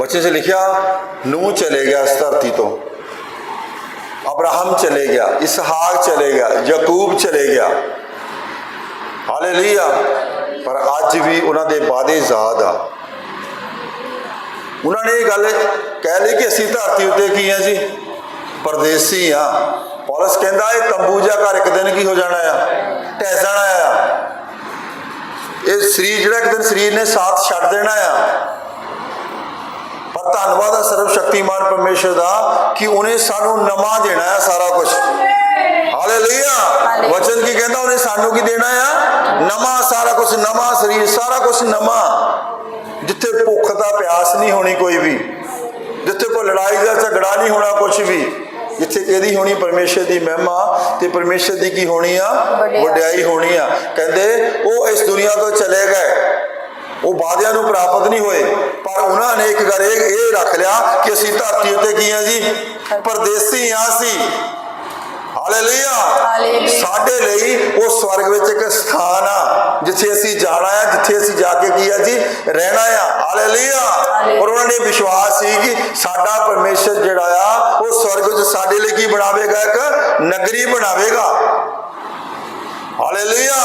ਬੱਚੇ 'ਚ ਲਿਖਿਆ, ਨੂਹ ਚਲੇ ਗਿਆ ਇਸ ਧਰਤੀ ਤੋਂ। ਅਬਰਾਹਮ ਚਲੇ ਗਿਆ, ਇਸਹਾਕ ਚਲੇ ਗਿਆ, ਯਾਕੂਬ ਚਲੇ ਗਿਆ। ਹਾਲੇਲੂਇਆ। ਪਰ ਅੱਜ ਵੀ ਉਹਨਾਂ ਦੇ ਵਾਅਦੇ ਯਾਦ ਆ। ਉਹਨਾਂ ਨੇ ਇਹ ਗੱਲ ਕਹਿ ਲਈ ਕਿ ਅਸੀਂ ਧਰਤੀ ਉੱਤੇ ਕੀ ਆ ਜੀ? ਪਰਦੇਸੀ ਆ। ਪੌਲਸ ਕਹਿੰਦਾ, ਇਹ ਤੰਬੂ ਜਿਹਾ ਘਰ ਇੱਕ ਦਿਨ ਕੀ ਹੋ ਜਾਣਾ ਆ? ਢਹਿ ਜਾਣਾ ਆ। ਇਹ ਸਰੀਰ ਜਿਹੜਾ ਇੱਕ ਦਿਨ ਸਰੀਰ ਨੇ ਸਾਥ ਛੱਡ ਦੇਣਾ ਆ। ਧੰਨਵਾਦ ਆ ਸਰਵ ਸ਼ਕਤੀਮਾਨ ਪਰਮੇਸ਼ਰ ਦਾ ਕਿ ਉਹਨੇ ਸਾਨੂੰ ਨਵਾਂ ਦੇਣਾ ਆ ਸਾਰਾ ਕੁਝ ਹਾਲੇਲੂਇਆ ਵਚਨ ਕੀ ਕਹਿੰਦਾ? ਉਹਨੇ ਸਾਨੂੰ ਕੀ ਦੇਣਾ ਆ? ਨਵਾਂ ਸਾਰਾ ਕੁਝ ਨਵਾਂ ਸਰੀਰ ਸਾਰਾ ਕੁਝ ਨਵਾਂ। ਜਿੱਥੇ ਭੁੱਖ ਦਾ ਪਿਆਸ ਨਹੀਂ ਹੋਣੀ ਕੋਈ ਵੀ ਜਿੱਥੇ ਕੋਈ ਲੜਾਈ ਦਾ ਝਗੜਾ ਨਹੀਂ ਹੋਣਾ ਕੁਝ ਵੀ ਜਿੱਥੇ ਕਿਹਦੀ ਹੋਣੀ? ਪਰਮੇਸ਼ਰ ਦੀ ਮਹਿਮਾ। ਤੇ ਪਰਮੇਸ਼ਰ ਦੀ ਕੀ ਹੋਣੀ ਆ? ਵਡਿਆਈ। ਹੋਣੀ ਆ। ਕਹਿੰਦੇ ਉਹ ਇਸ ਦੁਨੀਆ ਤੋਂ ਵਾਅਦਿਆਂ ਨੂੰ ਪ੍ਰਾਪਤ ਨਹੀਂ ਹੋਏ ਪਰ ਉਹਨਾਂ ਨੇ ਇੱਕ ਗੱਲ ਇਹ ਇਹ ਰੱਖ ਲਿਆ ਕਿ ਅਸੀਂ ਧਰਤੀ ਉੱਤੇ ਕੀ ਆ ਜੀ? ਪਰਦੇਸੀ ਆ ਸੀ ਹਾਲੇਲੂਇਆ। ਹਾਲੇਲੂਇਆ। ਸਾਡੇ ਲਈ ਉਹ ਸਵਰਗ ਵਿੱਚ ਇੱਕ ਸਥਾਨ ਆ ਜਿੱਥੇ ਅਸੀਂ ਜਾਣਾ ਆ ਜਿੱਥੇ ਅਸੀਂ ਜਾ ਕੇ ਕੀ ਆ ਜੀ? ਰਹਿਣਾ ਆ। ਹਾਲੇਲੂਇਆ। ਔਰ ਉਹਨਾਂ ਨੇ ਵਿਸ਼ਵਾਸ ਸੀ ਕਿ ਸਾਡਾ ਪਰਮੇਸ਼ਰ ਜਿਹੜਾ ਆ ਉਹ ਸਵਰਗ ਵਿੱਚ ਸਾਡੇ ਲਈ ਕੀ ਬਣਾਵੇਗਾ? ਇੱਕ ਨਗਰੀ ਬਣਾਵੇਗਾ। ਹਾਲੇਲੂਇਆ।